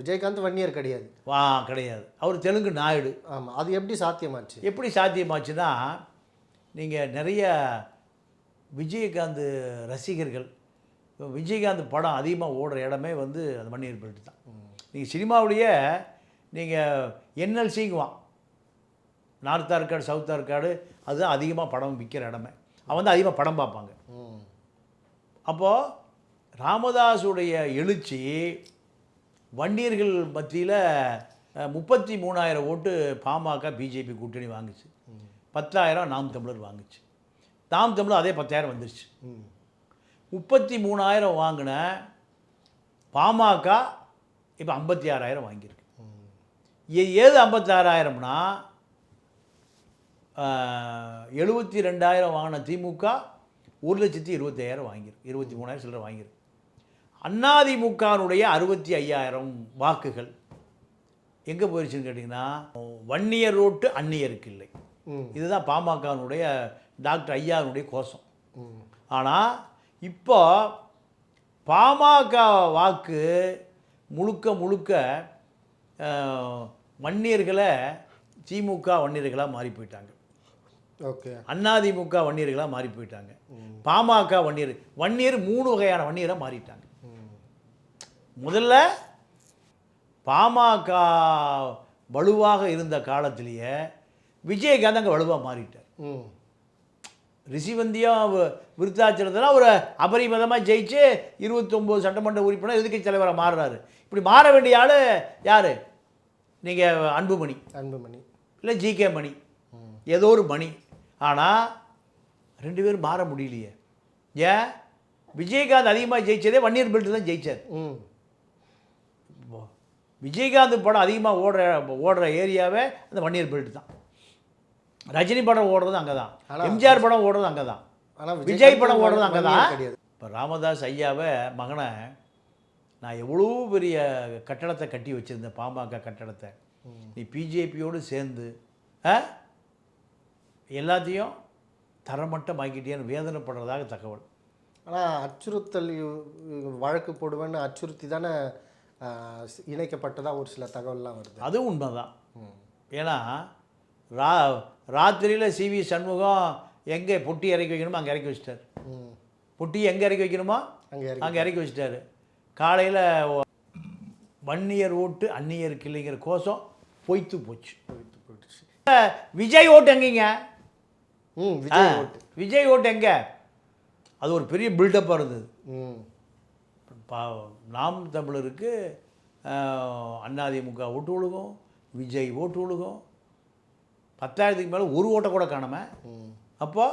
விஜயகாந்த் வன்னியர் கிடையாது. வா கிடையாது. அவர் தெலுங்கு நாயுடு. ஆமாம் அது எப்படி சாத்தியமாச்சு? எப்படி சாத்தியமாச்சுன்னா நீங்கள் நிறைய விஜயகாந்த் ரசிகர்கள் விஜயகாந்த் படம் அதிகமாக ஓடுற இடமே வந்து அந்த மண்ணியர் பெல்ட் தான். நீங்கள் சினிமாவிலேயே நீங்கள் என்எல்சிங்குவான் நார்த் ஆர்காடு சவுத் ஆர்காடு அதுதான் அதிகமாக படம் விற்கிற இடமே. அவன் வந்து அதிகமாக படம் பார்ப்பாங்க. அப்போது ராமதாஸுடைய எழுச்சி வன்னியர்கள் மத்தியில் முப்பத்தி மூணாயிரம் ஓட்டு பாமக பிஜேபி கூட்டணி வாங்குச்சு. பத்தாயிரம் நாம் தமிழர் வாங்குச்சு. நாம் தமிழர் அதே பத்தாயிரம் வந்துருச்சு. முப்பத்தி மூணாயிரம் வாங்கின பாமக இப்போ ஐம்பத்தி ஆறாயிரம் வாங்கியிருக்கு ஏது ஐம்பத்தாறாயிரம்னா எழுபத்தி ரெண்டாயிரம் வாங்கின திமுக ஒரு லட்சத்தி இருபத்தையாயிரம் வாங்கியிருக்கு. இருபத்தி மூணாயிரம் சில்லரை வாங்கியிருக்கு. அண்ணாதிமுகனுடைய அறுபத்தி ஐயாயிரம் வாக்குகள் எங்கே போயிடுச்சுன்னு கேட்டிங்கன்னா வன்னியர் ரோட்டு அந்நியருக்கு இல்லை. இதுதான் பாமகனுடைய டாக்டர் ஐயாவுடைய கோஷம். ஆனால் இப்போ பாமக வாக்கு முழுக்க முழுக்க வன்னியர்களை திமுக வன்னியர்களாக மாறி போயிட்டாங்க. ஓகே. அதிமுக வன்னியர்களாக மாறி போயிட்டாங்க. பாமக வன்னியர் வன்னியர் மூணு வகையான வன்னியராக மாறிட்டாங்க. முதல்ல பாமக வலுவாக இருந்த காலத்திலேயே விஜயகாந்த் அங்கே வலுவாக மாறிட்டார். ம். ரிஷிவந்தியா வ- விருத்தாச்சலத்தில் ஒரு அபரிமிதமாக ஜெயிச்சு இருபத்தொம்போது சட்டமன்ற உறுப்பினர் எதிர்க்கட்சி தலைவராக மாறுறாரு. இப்படி மாற வேண்டிய ஆள் யார்? நீங்கள் அன்புமணி. அன்புமணி. இல்லை ஜிகே மணி. ஏதோ ஒரு மணி. ஆனால் ரெண்டு பேரும் மாற முடியலையே. ஏன்? விஜயகாந்த் அதிகமாக ஜெயிச்சதே வன்னியர் பெல்ட் தான் ஜெயிச்சார். ம். விஜயகாந்த் படம் அதிகமாக ஓடுற ஓடுற ஏரியாவே அந்த வன்னியர் பெல்ட் தான். ரஜினி படம் ஓடுறது அங்கே தான் எம்ஜிஆர் படம் ஓடுறது அங்கே தான் விஜய் படம் ஓடுறது அங்கே தான் இப்போ ராமதாஸ் ஐயாவை மகனை நான் எவ்வளோ பெரிய கட்டடத்தை கட்டி வச்சுருந்தேன் பாமக கட்டடத்தை. நீ பிஜேபியோடு சேர்ந்து? எல்லாத்தையும் தரமட்டம் ஆக்கிட்டேன்னு வேதனைப்படுறதாக தகவல். ஆனால் அச்சுறுத்தல் வழக்கு போடுவேன்னு அச்சுறுத்தி தானே இணைக்கப்பட்டதா ஒரு சில தகவல்லாம் வருது. அதுவும் உண்மைதான். ம். ஏன்னா ரா ராத்திரியில் சிவி சண்முகம் எங்கே பொட்டி இறக்கி வைக்கணுமோ அங்கே இறக்கி வச்சிட்டார். பொட்டி எங்கே இறக்கி வைக்கணுமோ அங்கே இறக்கி அங்கே இறக்கி வச்சிட்டாரு. காலையில் வன்னியர் ஓட்டு அந்நியருக்கு இல்லைங்கிற கோஷம் பொய்த்து போச்சு. போயிட்டு போயிடுச்சு. விஜய் ஓட்டு எங்கேங்க? ம் விஜய் ஓட்டு. விஜய் ஓட்டு எங்கே? அது ஒரு பெரிய பில்டப்பாக இருந்தது. ம். பா நாம் தமிழருக்கு ஆஹ், அதிமுக ஓட்டு விழுகும் விஜய் ஓட்டு விழுகும் பத்தாயிரத்துக்கு மேலே ஒரு ஓட்டை கூட காணாம ம். அப்போ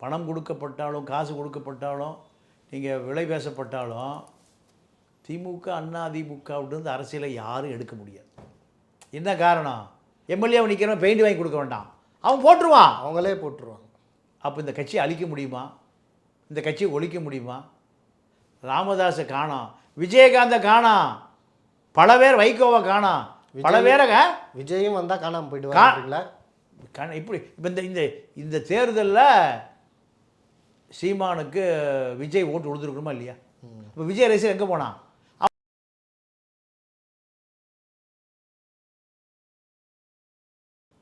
பணம் கொடுக்கப்பட்டாலும் காசு கொடுக்கப்பட்டாலும் நீங்கள் விலை பேசப்பட்டாலும் திமுக அண்ணா அதிமுகவிலிருந்து அரசியலை யாரும் எடுக்க முடியாது. என்ன காரணம்? எம்எல்ஏவை நிற்கிறவன் பெயிண்ட் வாங்கி கொடுக்க வேண்டாம். அவன் போட்டுருவான். அவங்களே போட்டுருவாங்க. அப்போ இந்த கட்சியை அழிக்க முடியுமா? இந்த கட்சியை ஒழிக்க முடியுமா? ராமதாஸை காணோம் விஜயகாந்தை காணோம் பல பேர் வைகோவை காணோம் பல பேரங்க விஜயும் வந்தால் காணாமல் போயிடுவாங்களா கண இப்படி இப்போ இந்த இந்த இந்த தேர்தலில் சீமானுக்கு விஜய் ஓட்டு கொடுத்துருக்கணுமா இல்லையா? இப்போ விஜய் ரசிகர் எங்கே போனான்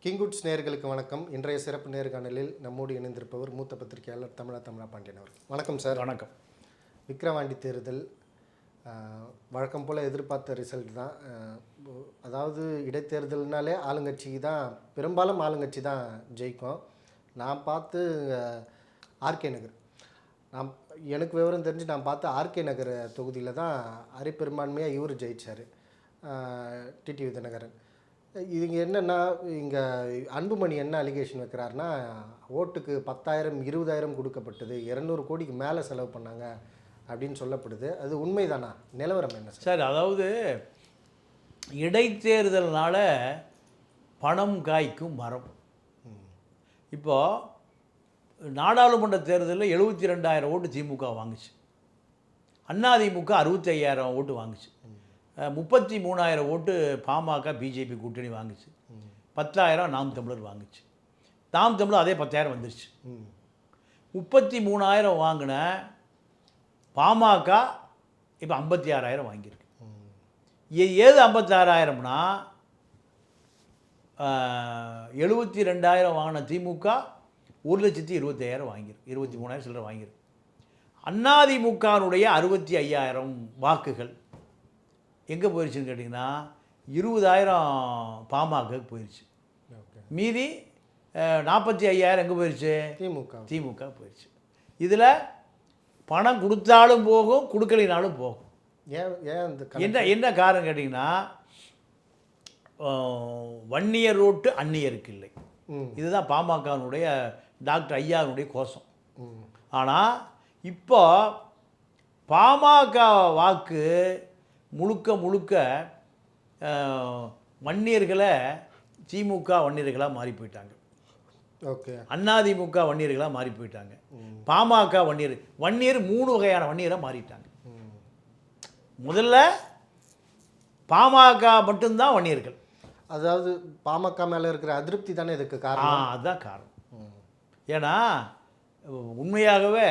கிங்குட்ஸ் நேயர்களுக்கு வணக்கம். இன்றைய சிறப்பு நேர்காணலில் நம்மோடு இணைந்திருப்பவர் மூத்த பத்திரிகையாளர் தமிழா தமிழா பாண்டியன் அவர்கள். வணக்கம் சார். வணக்கம். விக்கிரவாண்டி தேர்தல் வழக்கம் போல் எதிர்பார்த்த ரிசல்ட் தான். அதாவது இடைத்தேர்தல்னாலே ஆளுங்கட்சி தான் பெரும்பாலும் ஆளுங்கட்சி தான் ஜெயிக்கும். நான் பார்த்து ஆர்கே நகர். நான் எனக்கு விவரம் தெரிஞ்சு நான் பார்த்து ஆர்கே நகர் தொகுதியில் தான் அரைப்பெரும்பான்மையாக இவர் ஜெயிச்சார். டிடிவி தினகரன் இதுங்க என்னென்னா இங்கே அன்புமணி என்ன அலிகேஷன் வைக்கிறாருன்னா ஓட்டுக்கு பத்தாயிரம் இருபதாயிரம் கொடுக்கப்பட்டது இரநூறு கோடிக்கு மேலே செலவு பண்ணாங்க. அப்படின்னு சொல்லப்படுது. அது உண்மைதானா? நிலவரம் என்ன சார்? அதாவது இடைத்தேர்தல்னால பணம் காய்க்கும் மரம். இப்போ நாடாளுமன்ற தேர்தலில் எழுபத்தி ரெண்டாயிரம் ஓட்டு திமுக வாங்குச்சு. அதிமுக அறுபத்தி ஐயாயிரம் ஓட்டு வாங்குச்சு. முப்பத்தி மூணாயிரம் ஓட்டு பாமக பிஜேபி கூட்டணி வாங்குச்சு. பத்தாயிரம் நாம் தமிழர் வாங்குச்சு. நாம் தமிழர் அதே பத்தாயிரம் வந்துருச்சு. ம். முப்பத்தி மூணாயிரம் வாங்கின பாமக இப்போ ஐம்பத்தி ஆறாயிரம் வாங்கியிருக்கு. ஏது ஐம்பத்தாறாயிரம்னா எழுபத்தி ரெண்டாயிரம் வாங்கின திமுக ஒரு லட்சத்தி இருபத்தாயிரம் வாங்கிரு இருபத்தி மூணாயிரம் சில்லரை வாங்கிரு அதிமுகனுடைய அறுபத்தி ஐயாயிரம் வாக்குகள் எங்கே போயிடுச்சுன்னு கேட்டிங்கன்னா இருபதாயிரம் பாமகக்கு போயிடுச்சு மீதி நாற்பத்தி ஐயாயிரம் எங்கே போயிடுச்சு திமுக திமுக போயிடுச்சு இதில் பணம் கொடுத்தாலும் போகும் கொடுக்கலினாலும் போகும். ஏன் ஏன் அந்த? என்ன என்ன காரணம் கேட்டிங்கன்னா வன்னியர் ரோட்டு அந்நியருக்கு இல்லை. இதுதான் பாமகனுடைய டாக்டர் ஐயாவுடைய கோஷம். ஆனால் இப்போ பாமக வாக்கு முழுக்க முழுக்க வன்னியர்களை திமுக வன்னியர்களாக மாறி போயிட்டாங்க. ஓகே. அதிமுக வன்னியர்களாக மாறி போயிட்டாங்க. பாமக வன்னியர் வன்னியர் மூணு வகையான வன்னியராக மாறிட்டாங்க. முதல்ல பாமக மட்டும்தான் வன்னியர்கள். அதாவது பாமக மேல இருக்கிற அதிருப்தி தானே இதுக்கு காரணம்? அதுதான் காரணம். ஏன்னா உண்மையாகவே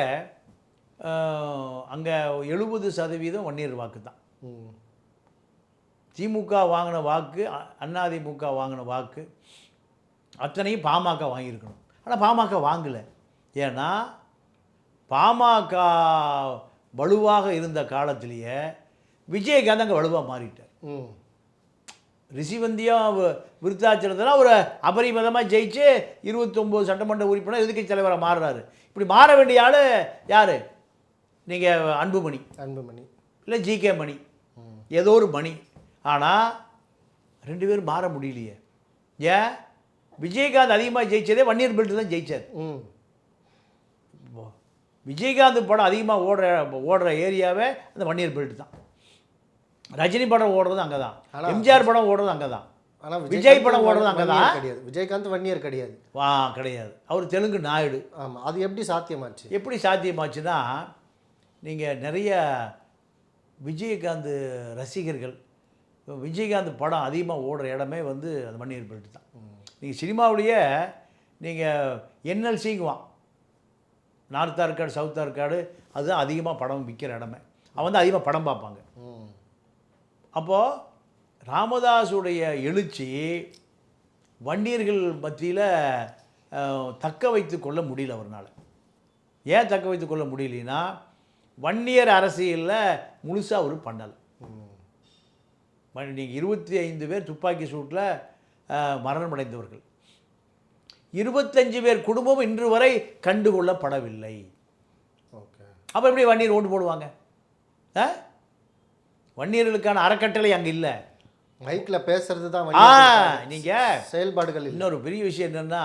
அங்கே எழுபது சதவீதம் வன்னியர் வாக்கு தான். திமுக வாங்கின வாக்கு அதிமுக வாங்கின வாக்கு அத்தனையும் பாமக வாங்கியிருக்கணும். ஆனால் பாமக வாங்கலை. ஏன்னா பாமக வலுவாக இருந்த காலத்திலேயே விஜயகாந்த் அங்கே வலுவாக மாறிட்டார். ரிஷிவந்தியம் விருத்தாச்சலத்தில் ஒரு அபரிமிதமாக ஜெயிச்சு இருபத்தொம்போது சட்டமன்ற உறுப்பினர் எதிர்க்கட்சி தலைவராக மாறுறாரு. இப்படி மாற வேண்டிய ஆள் யார்? நீங்கள் அன்புமணி. அன்புமணி. இல்லை ஜிகே மணி. ஏதோ ஒரு மணி. ஆனால் ரெண்டு பேரும் மாற முடியலையே. ஏன்? விஜயகாந்த் அதிகமாக ஜெயிச்சதே வன்னியர் பெல்ட் தான் ஜெயிச்சார். ம். விஜயகாந்த் படம் அதிகமாக ஓடுற ஓடுற ஏரியாவே அந்த வன்னியர் பெல்ட் தான். ரஜினி படம் ஓடுறது அங்கே தான் எம்ஜிஆர் படம் ஓடுறது அங்கே தான் ஆனா விஜய் படம் ஓடுறது அங்கே வன்னியர் தான் கிடையாது. விஜயகாந்த் வன்னியர் கிடையாது. வா கிடையாது. அவர் தெலுங்கு நாயுடு. ஆமா அது எப்படி சாத்தியமாச்சு? எப்படி சாத்தியமாச்சுன்னா நீங்கள் நிறைய விஜயகாந்த் ரசிகர்கள் விஜயகாந்த் படம் அதிகமாக ஓடுற இடமே வந்து அந்த மண்ணியர் பெல்ட் தான். நீங்கள் சினிமாவிலேயே நீங்கள் என்எல்சிங்குவான். நார்த் ஆர்காடு சவுத் ஆர்காடு அதுதான் அதிகமாக படம் விற்கிற இடமே. அவன் வந்து அதிகமாக படம் பார்ப்பாங்க. அப்போது ராமதாஸுடைய எழுச்சி வன்னியர்கள் மத்தியில் தக்க வைத்து கொள்ள முடியல அவர்னால. ஏன் தக்க வைத்து கொள்ள முடியலனா வன்னியர் அரசியலில் முழுசாக அவர் பண்ணலை. நீங்கள் இருபத்தி ஐந்து பேர் துப்பாக்கி சூட்டில் மரணமடைந்தவர்கள். இருபத்தஞ்சு பேர் குடும்பம் இன்று வரை கண்டுகொள்ளப்படவில்லை. ஓகே. அப்போ எப்படி வன்னியர் ஓட்டு போடுவாங்க? ஆ? வன்னியர்களுக்கான அறக்கட்டளை அங்கே இல்லை. மைக்ல பேசுறது தான் ஆ நீங்கள் செயல்பாடுகள் இன்னொரு பெரிய விஷயம் என்னென்னா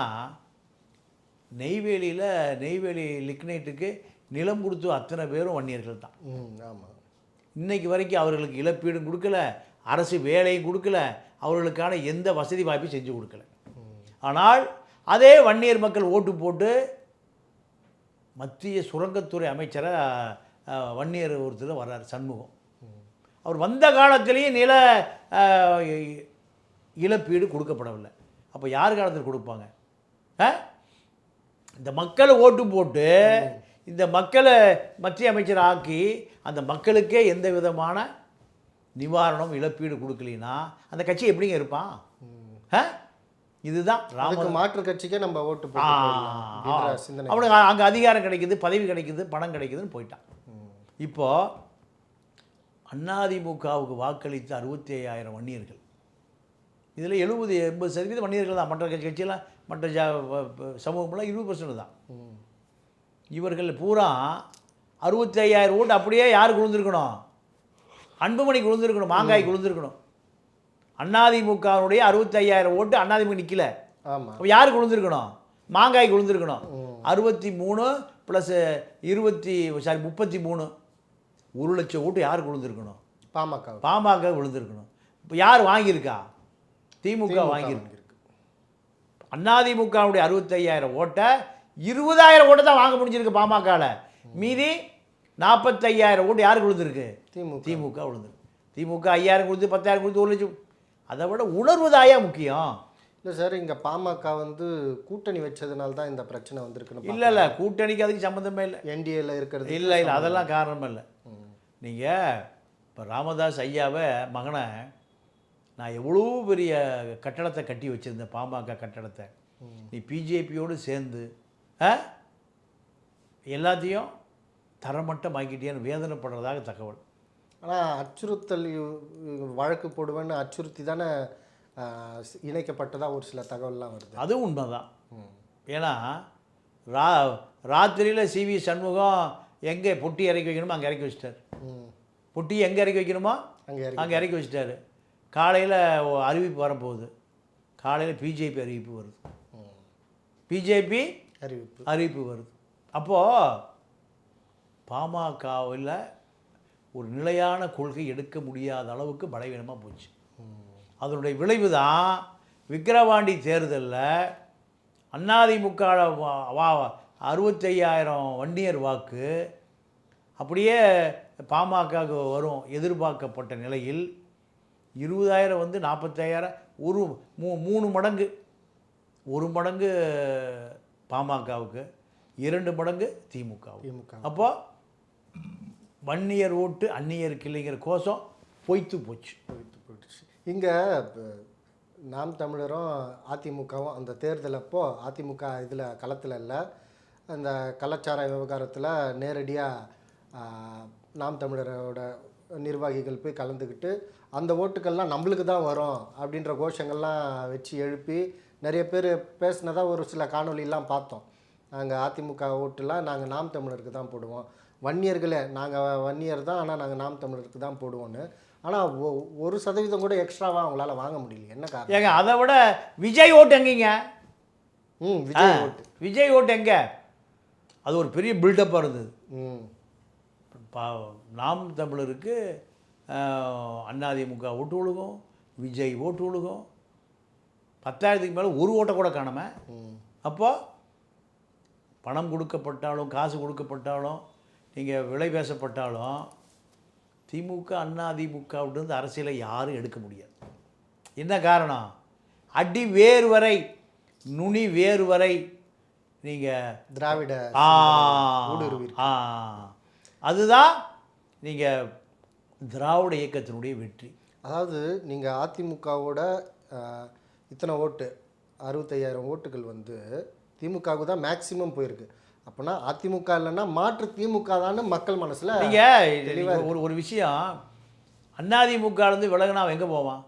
நெய்வேலியில் நெய்வேலி லிக்னைட்டுக்கு நிலம் கொடுத்து அத்தனை பேரும் வன்னியர்கள் தான். ம் ஆமா. இன்னைக்கு வரைக்கும் அவர்களுக்கு இழப்பீடும் கொடுக்கல. அரசு வேலையும் கொடுக்கல அவர்களுக்கான எந்த வசதி வாய்ப்பையும் செஞ்சு கொடுக்கல. ஆனால் அதே வன்னியர் மக்கள் ஓட்டு போட்டு மத்திய சுரங்கத்துறை அமைச்சரை வன்னியர் ஒருத்தர் வர்றார் சண்முகம். அவர் வந்த காலத்திலேயும் நில இழப்பீடு கொடுக்கப்படவில்லை. அப்போ யார் காலத்தில் கொடுப்பாங்க? ஆ? இந்த மக்களை ஓட்டு போட்டு இந்த மக்களை மத்திய அமைச்சர் ஆக்கி அந்த மக்களுக்கே எந்த விதமான நிவாரணம் இழப்பீடு கொடுக்கலினா அந்த கட்சி எப்படிங்க இருப்பான்? இதுதான் ராம அதுக்கு மாற்று கட்சிக்கே நம்ம ஓட்டு அவனுக்கு அங்கே அதிகாரம் கிடைக்குது பதவி கிடைக்குது பணம் கிடைக்குதுன்னு போயிட்டான். ம். இப்போ அதிமுகவுக்கு வாக்களித்த அறுபத்தி ஐயாயிரம் வன்னியர்கள். இதில் எழுபது எண்பது சதவீதம் வன்னியர்கள் தான். மற்ற கட்சி- கட்சியெல்லாம் மற்ற ஜா சமூகமெல்லாம் இருபது பர்சன்ட் தான். இவர்கள் பூரா அறுபத்தி ஐயாயிரம் ஓட்டு அப்படியே யாருக்கு விழுந்திருக்கணும் அன்புமணிக்கு விழுந்திருக்கணும் மாங்காய்க்கு விழுந்திருக்கணும் அதிமுகவுடைய அறுபத்தி ஐயாயிரம் ஓட்டு அதிமுக நிற்கல ஆமா. அப்போ யாருக்கு விழுந்திருக்கணும் மாங்காய்க்கு விழுந்திருக்கணும். அறுபத்தி மூணு ப்ளஸ் இருபத்தி சாரி முப்பத்தி மூணு ஒரு லட்சம் ஓட்டு யாருக்கு விழுந்திருக்கணும் பாமக. பாமக விழுந்திருக்கணும் இப்போ யார் வாங்கியிருக்கா? திமுக வாங்கியிருக்கு. அதிமுகவுடைய அறுபத்தையாயிரம் ஓட்டை இருபதாயிரம் ஓட்டை தான் வாங்க முடிஞ்சிருக்கு பாமகவில். மீதி நாற்பத்தையாயிரம் ஓட்டு யாருக்கு விழுந்திருக்கு? திமுக. திமுக விழுந்திருக்கு. திமுக ஐயாயிரம் கொடுத்து பத்தாயிரம் கொடுத்து ஒரு லட்சம். அதை விட உணர்வுதாயா முக்கியம்? இல்லை சார் இங்க பாமக வந்து கூட்டணி வச்சதுனால தான் இந்த பிரச்சனை வந்திருக்குன்னு இல்லை இல்லை கூட்டணிக்கு அதுக்கு சம்மந்தமே இல்லை. என்டிஏல இருக்கிறது இல்லை இல்லை அதெல்லாம் காரணம் இல்லை. நீங்கள் இப்போ ராமதாஸ் ஐயாவை மகனை நான் எவ்வளோ பெரிய கட்டடத்தை கட்டி வச்சுருந்தேன் பாமக கட்டடத்தை. நீ பிஜேபியோடு சேர்ந்து? எல்லாத்தையும் தரமட்டம் ஆக்கிட்டேன்னு வேதனைப்படுறதாக தகவல். ஆனால் அச்சுறுத்தல் வழக்கு போடுவேன்னு அச்சுறுத்தி தானே இணைக்கப்பட்டதா ஒரு சில தகவல்லாம் வருது. அதுவும் உண்மைதான். ம். ஏன்னா ரா ராத்திரியில் சிவி சண்முகம் எங்கே பொட்டி இறக்கி வைக்கணுமோ அங்கே இறக்கி வச்சிட்டார். பொட்டி எங்கே இறக்கி வைக்கணுமோ அங்கே அங்கே இறக்கி வச்சிட்டாரு. காலையில் அறிவிப்பு வரப்போகுது. காலையில் பிஜேபி அறிவிப்பு வருது. ம். பிஜேபி அறிவிப்பு. அறிவிப்பு வருது. அப்போது பாமகவில் ஒரு நிலையான கொள்கை எடுக்க முடியாத அளவுக்கு பலவீனமாக போச்சு. அதனுடைய விளைவு தான் விக்கிரவாண்டி தேர்தலில் அதிமுக வா அறுபத்தையாயிரம் வண்டியர் வாக்கு அப்படியே பாமகவுக்கு வரும் எதிர்பார்க்கப்பட்ட நிலையில் இருபதாயிரம் வந்து நாற்பத்தாயிரம் ஒரு மூ மூணு மடங்கு ஒரு மடங்கு பாமகவுக்கு இரண்டு மடங்கு திமுகவுக்கு திமுக அப்போ வன்னியர் ஓட்டு அந்நியருக்கு இல்லைங்கிற கோஷம் பொய்த்து போச்சு. பொய்த்து போயிடுச்சு. இங்கே நாம் தமிழரும் அதிமுகவும் அந்த தேர்தல் அப்போது அதிமுக இதில் களத்தில் இல்லை. அந்த கலாச்சார விவகாரத்தில் நேரடியாக நாம் தமிழரோட நிர்வாகிகள் போய் கலந்துக்கிட்டு அந்த ஓட்டுக்கள்லாம் நம்மளுக்கு தான் வரும் அப்படின்ற கோஷங்கள்லாம் வச்சு எழுப்பி நிறைய பேர் பேசினதாக ஒரு சில காணொலியெலாம் பார்த்தோம். நாங்கள் அதிமுக ஓட்டுலாம் நாங்கள் நாம் தமிழருக்கு தான் போடுவோம். வன்னியர்களே நாங்கள் வன்னியர் தான் ஆனால் நாங்கள் நாம் தமிழருக்கு தான் போடுவோன்னு ஆனால் ஒரு சதவீதம் கூட எக்ஸ்ட்ராவாக அவங்களால வாங்க முடியல. என்ன காரணம்? ஏங்க அதை விட விஜய் ஓட்டு எங்கேங்க? ம் விஜய் ஓட்டு. விஜய் ஓட்டு எங்க? அது ஒரு பெரிய பில்டப்பாக இருந்தது. நாம் தமிழருக்கு அதிமுக ஓட்டு விழுகும் விஜய் ஓட்டு விழுகும் பத்தாயிரத்துக்கு மேலே ஒரு ஓட்டை கூட காணாம. ம். அப்போ பணம் கொடுக்கப்பட்டாலும் காசு கொடுக்கப்பட்டாலும் நீங்கள் விலை பேசப்பட்டாலும் திமுக அண்ணா திமுகவிலிருந்து அரசியலை யாரும் எடுக்க முடியாது. என்ன காரணம்? அடி வேர் வரை நுனி வேர் வரை நீங்கள் திராவிட ஆ அதுதான் நீங்கள் திராவிட இயக்கத்தினுடைய வெற்றி. அதாவது நீங்கள் அதிமுகவோட இத்தனை ஓட்டு அறுபத்தையாயிரம் ஓட்டுகள் வந்து திமுகவுக்கு தான் மேக்சிமம் போயிருக்கு. அப்போனா அதிமுக இல்லைன்னா மாற்று திமுக தான்னு மக்கள் மனசில் நீங்கள் ஒரு ஒரு விஷயம். அதிமுகலேருந்து விலகுனா அவன் எங்கே போவான்?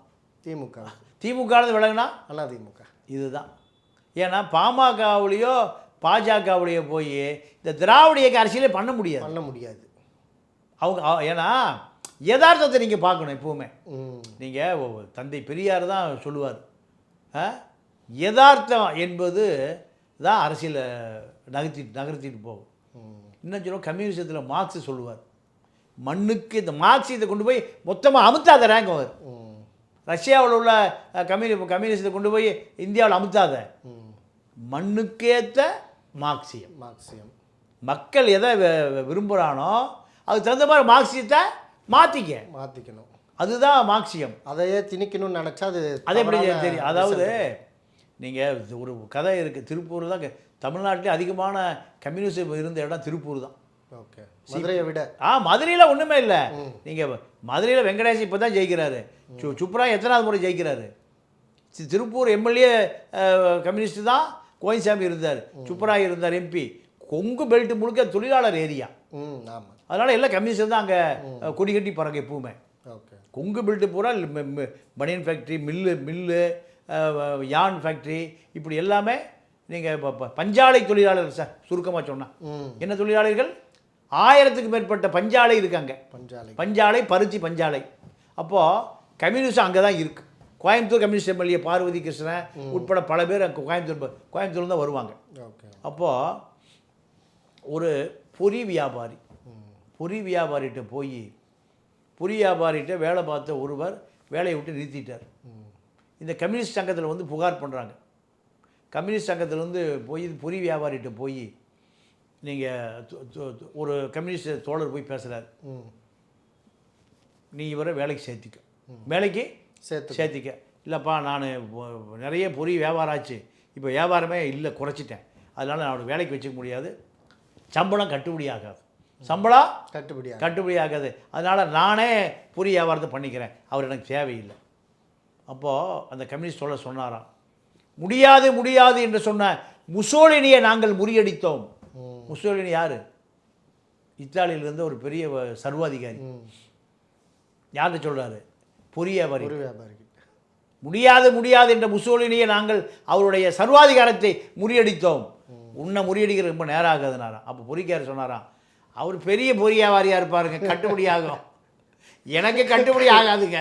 திமுக. திமுகலேருந்து விலகுனா? அதிமுக இதுதான். ஏன்னா பாமகவுலேயோ பாஜகவுலேயோ போய் இந்த திராவிட இயக்க அரசியலே பண்ண முடியாது. பண்ண முடியாது. அவங்க ஏன்னா யதார்த்தத்தை நீங்கள் பார்க்கணும் எப்பவுமே. நீங்கள் தந்தை பெரியார் தான் சொல்லுவார்? யதார்த்தம் என்பது தான் அரசியலை நகர்த்தி நகர்த்திட்டு போகும். இன்னும் சொல்லுவோம் கம்யூனிசத்தில் மார்க்ஸ் சொல்லுவார். மண்ணுக்கு இந்த மார்க்சியத்தை கொண்டு போய் மொத்தமாக அமுத்தாத ரேங்க் அவர். ரஷ்யாவில் உள்ள கம்யூனி கம்யூனிசத்தை கொண்டு போய் இந்தியாவில் அமுத்தாத. மண்ணுக்கேற்ற மார்க்சியம். மார்க்சியம். மக்கள் எதை விரும்புகிறானோ அதுக்கு தகுந்த மாதிரி மார்க்சியத்தை மாற்றிக்க மாற்றிக்கணும் அதுதான் மார்க்சியம். அதையே திணிக்கணும்னு நினச்சா அது அது எப்படி தெரியும்? அதாவது. நீங்கள் ஒரு கதை இருக்குது திருப்பூர் தான் தமிழ்நாட்டிலே அதிகமான கம்யூனிசம் இருந்த இடம் திருப்பூர் தான். ஓகே. மதுரையை விட. ஆ மதுரையில் ஒன்றுமே இல்லை. நீங்கள் மதுரையில் வெங்கடேஷ் இப்போ தான் ஜெயிக்கிறாரு. சு சுப்ரா எத்தனாவது முறை ஜெயிக்கிறாரு? திருப்பூர் எம்எல்ஏ கம்யூனிஸ்ட் தான் கோயின்சாமி இருந்தார். சுப்ரா இருந்தார் எம்பி. கொங்கு பெல்ட் முழுக்க தொழிலாளர் ஏரியா. அதனால் எல்லாம் கம்யூனிஸ்ட் தான் அங்கே கொடி கட்டி பறக்க எப்பவுமே. ஓகே. கொங்கு பெல்ட்டு பூரா banian factory mill mill yarn factory இப்படி எல்லாமே நீங்கள் இப்போ பஞ்சாலை தொழிலாளர் சார் சுருக்கமாக சொன்னா. ம். என்ன தொழிலாளர்கள்? ஆயிரத்துக்கு மேற்பட்ட பஞ்சாலை இருக்காங்க பஞ்சாலை. பஞ்சாலை பருத்தி பஞ்சாலை. அப்போது கம்யூனிஸ்ட் அங்கே தான் இருக்குது கோயம்புத்தூர் கம்யூனிஸ்ட் எம்எல்ஏ பார்வதி கிருஷ்ணன் உட்பட பல பேர் அங்கே கோயம்புத்தூர் கோயம்புத்தூர்ல தான் வருவாங்க. ஓகே. அப்போது ஒரு பொறி வியாபாரி பொறி வியாபாரிகிட்ட போய் பொறி வியாபாரிகிட்ட வேலை பார்த்த ஒருவர் வேலையை விட்டு நிறுத்திட்டார். இந்த கம்யூனிஸ்ட் சங்கத்தில் வந்து புகார் பண்ணுறாங்க கம்யூனிஸ்ட் சங்கத்தில் வந்து போய் பொறி வியாபாரிகிட்ட போய் நீங்கள் ஒரு கம்யூனிஸ்ட் தோழர் போய் பேசுகிறார் ம். நீ இவரை வேலைக்கு சேர்த்திக்க. வேலைக்கு சேர்த்து சேர்த்திக்க. இல்லைப்பா நான் நிறைய பொறி வியாபாரம் ஆச்சு. இப்போ வியாபாரமே இல்லை குறைச்சிட்டேன். அதனால் நான் அவனை வேலைக்கு வச்சுக்க முடியாது. சம்பளம் கட்டுப்படி ஆகாது. சம்பளம் கட்டுப்படியா கட்டுப்படி ஆகாது. அதனால் நானே பொறி வியாபாரத்தை பண்ணிக்கிறேன். அவர் எனக்கு தேவையில்லை. அப்போது அந்த கம்யூனிஸ்ட் சொல்ல சொன்னாராம் முடியாது முடியாது என்று சொன்ன முசோலினியை நாங்கள் முறியடித்தோம். முசோலினி யார்? இத்தாலியிலிருந்து ஒரு பெரிய சர்வாதிகாரி. யார்கிட்ட சொல்கிறாரு பொறி வியாபாரி முடியாது முடியாது என்ற முசோலினியை நாங்கள் அவருடைய சர்வாதிகாரத்தை முறியடித்தோம். உன்னை முறியடிக்கிற ரொம்ப நேரம் ஆகாதுனாராம் அப்போ பொறிக்கார் சொன்னாராம் அவர் பெரிய பொறியாவாரியாக இருப்பாருங்க கட்டுப்படி ஆகும். எனக்கு கட்டுப்படி ஆகாதுங்க.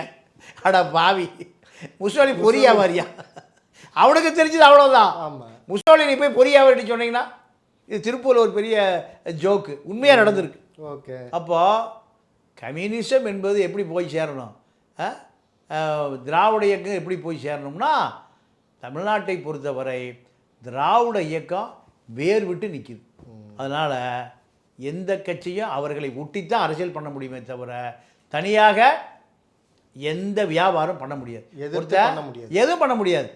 அட பாவி. முசோலி பொறியாவாரியா அவனுக்கு தெரிஞ்சது அவ்வளோதான் ஆமாம் முசோலினி போய் பொறியாவாரிட்டு சொன்னீங்கன்னா இது திருப்பூரில் ஒரு பெரிய ஜோக்கு உண்மையாக நடந்திருக்கு. ஓகே. அப்போ கம்யூனிசம் என்பது எப்படி போய் சேரணும்? திராவிட இயக்கம் எப்படி போய் சேரணும்னா தமிழ்நாட்டை பொறுத்தவரை திராவிட இயக்கம் வேர் விட்டு நிற்கிது அதனால் எந்த கட்சியும் அவர்களை ஒட்டித்தான் அரசியல் பண்ண முடியுமே தவிர தனியாக எந்த வியாபாரம் பண்ண முடியாது. எதிர்த்து பண்ண முடியாது. எதுவும் பண்ண முடியாது.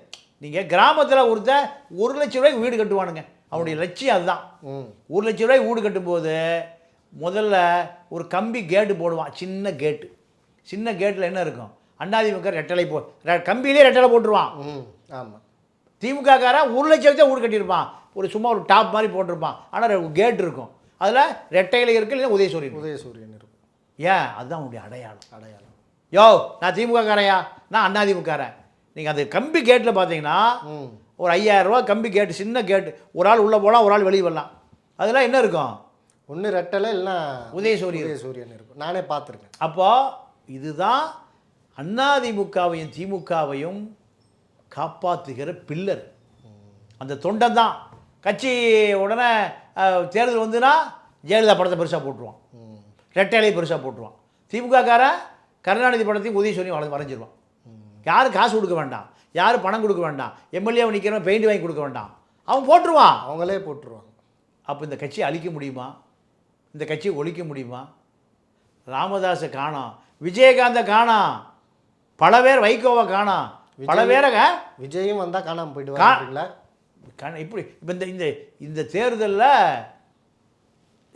நீங்கள் கிராமத்தில் ஒருத்தன் ஒரு லட்ச ரூபாய்க்கு வீடு கட்டுவானுங்க. அவனுடைய லட்சியம் அதுதான். ம். ஒரு லட்ச ரூபாய் வீடு கட்டும்போது முதல்ல ஒரு கம்பி கேட்டு போடுவான். சின்ன கேட்டு. சின்ன கேட்டில் என்ன இருக்கும்? அண்ணாதிமுக ரெட்டலை போ கம்பியிலே ரெட்டலை போட்டுருவான். ஆமாம் திமுக காரன் ஒரு லட்சத்தை வீடு கட்டியிருப்பான். ஒரு சும்மா ஒரு டாப் மாதிரி போட்டிருப்பான். ஆனால் கேட் இருக்கும். அதில் ரெட்டையில இருக்கு இல்லைன்னா உதயசூரியன். உதயசூரியன் இருக்கும். ஏன்? அதுதான் அவனுடைய அடையாளம். அடையாளம். யோ நான் திமுக காரையா நான் அண்ணாதிமுககாரன் நீங்கள் அந்த கம்பி கேட்டில் பார்த்தீங்கன்னா ஒரு ஐயாயிரம் ரூபா கம்பி கேட்டு சின்ன கேட்டு ஒரு ஆள் உள்ளே போகலாம் ஒரு ஆள் வெளியே வரலாம். அதெல்லாம் என்ன இருக்கும்? ஒன்று ரெட்டலை இல்லைன்னா உதயசூரியன் உதயசூரியன் இருக்கும். நானே பார்த்துருக்கேன். அப்போ இதுதான் அதிமுகவையும் திமுகவையும் காப்பாற்றுகிற பில்லர். அந்த தொண்டன் தான். கட்சி உடனே தேர்தல் வந்துன்னா ஜெயலலிதா படத்தை பெருசாக போட்டுருவான். ரெட்டையிலையும் பெருசாக போட்டுருவான். திமுககாரன் கருணாநிதி படத்தையும் உதயசூரியன் வரைஞ்சிருவான். யாரும் காசு கொடுக்க வேண்டாம். யாரும் பணம் கொடுக்க வேண்டாம். எம்எல்ஏவை நிற்கிறவன் பெயிண்ட் வாங்கி கொடுக்க வேண்டாம். அவன் போட்டுருவான். அவங்களே போட்டுருவாங்க. அப்போ இந்த கட்சியை அழிக்க முடியுமா? இந்த கட்சியை ஒழிக்க முடியுமா? ராமதாஸை காணோம் விஜயகாந்தை காணோம் பல பேர் வைகோவை காணோம் பல பேரை விஜயும் வந்தால் காணாமல் போயிடுவாங்களா காண இப்படி இப்போ இந்த இந்த இந்த தேர்தலில்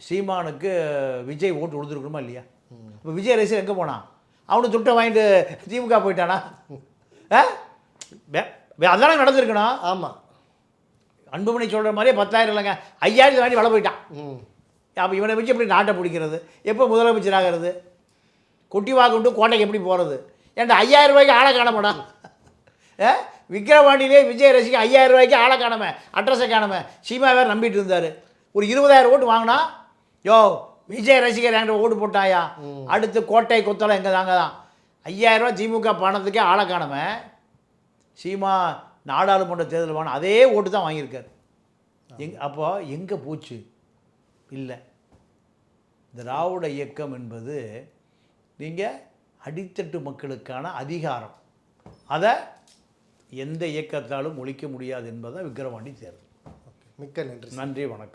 சீமானுக்கு விஜய் ஓட்டு கொடுத்துருக்கணுமா இல்லையா? இப்போ விஜய் ரசிகர் எங்கே போனான்? அவனு துட்டை வாங்கிட்டு திமுக போயிட்டானா? ஆ? வே- வே- அதானே நடந்திருக்கணும். ஆமாம் அன்புமணி சொல்கிற மாதிரியே பத்தாயிரம் இல்லைங்க. ஐயாயிரத்து வாங்கி வள போயிட்டான். அப்போ இவனை வச்சு எப்படி நாட்டை பிடிக்கிறது? எப்போ முதலமைச்சர் ஆகிறது? கொட்டி வாக்குண்டு கோட்டைக்கு எப்படி போகிறது ஏன்டா ஐயாயிரம் ரூபாய்க்கு ஆளை காணமாடா ஏ விக்கிரவாண்டியிலே விஜய் ரசிக்கு ஐயாயிரம் ரூபாய்க்கு ஆளை காணாம அட்ரஸை காணாம சீமா வேறு நம்பிட்டு இருந்தார். ஒரு இருபதாயிரம் ஓட்டு வாங்கினா யோ விஜய் ரசிகர் என்கிட்ட ஓட்டு போட்டாயா? அடுத்து கோட்டை கொத்தளம் எங்கே தாங்க தான். ஐயாயிரம் ரூபாய் திமுக பணத்துக்கே ஆளை காணாம. சீமா நாடாளுமன்ற தேர்தல் வாங்கின அதே ஓட்டு தான் வாங்கியிருக்காரு. எங் அப்போ எங்கே போச்சு? இல்லை. திராவிட இயக்கம் என்பது நீங்கள் அடித்தட்டு மக்களுக்கான அதிகாரம். அதை எந்த இயக்கத்தாலும் ஒழிக்க முடியாது என்பதை விக்கிரவாண்டி தேர்தல். மிக்க நன்றி. நன்றி வணக்கம்.